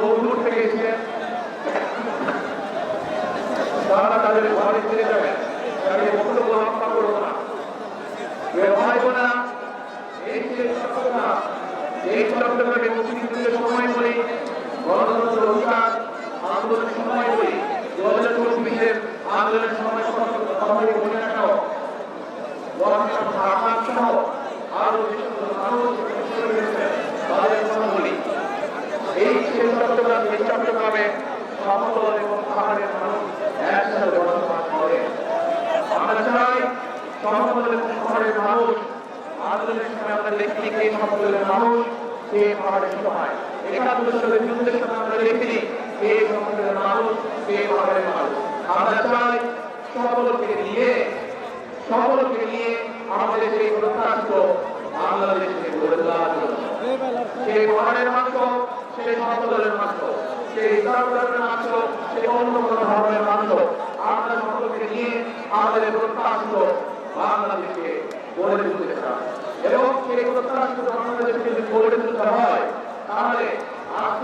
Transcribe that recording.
বহু দূর থেকে এসেছেন। তারা তাদের ঘরে ফিরে যাবেন তাদের বক্তব্য রক্ষা করব না। ভাই বোনেরা এই এই চট্টগ্রামে মুক্তিযুদ্ধের সময় বলি গণতন্ত্র অধিকার আন্দোলনের সময় বলি দু হাজার চব্বিশের আন্দোলনের সময় সবাই বলে রাখাও ঢাকা সহ আরও যে সকল মানুষ শহীদ হয়েছেন, তাদের কথা বলি এই চট্টগ্রাম এই চট্টগ্রামে সমতল এবং পাহাড়ের মানুষ একসাথে বসবাস করে। আমরা চাই সমতল এবং পাহাড়ের মানুষ আন্দোলনের সময় আমরা লিখিনি কে সমতলের মানুষ, কে পাহাড়ের সহায় একাত্তর সালের যুদ্ধের সময় আমরা লিখিনি কে সমতলের মানুষ, কে পাহাড়ের মানুষ। আমরা চাই সকলকে নিয়ে সকলকে নিয়ে আমাদের সেই প্রত্যাশিত বাংলাদেশকে গড়ে তোলার জন্য। সেই পাহাড়ের মাংস সেই সমতলের মাত্র, সেই ইসলাম ধর্মের মাত্র, সেই অন্য কোনো ধর্মের মাত্র। আমরা সকলকে নিয়ে আমাদের প্রত্যাশিত বাংলাদেশকে গড়ে তুলতে চাই। এবং সেই প্রত্যাশিত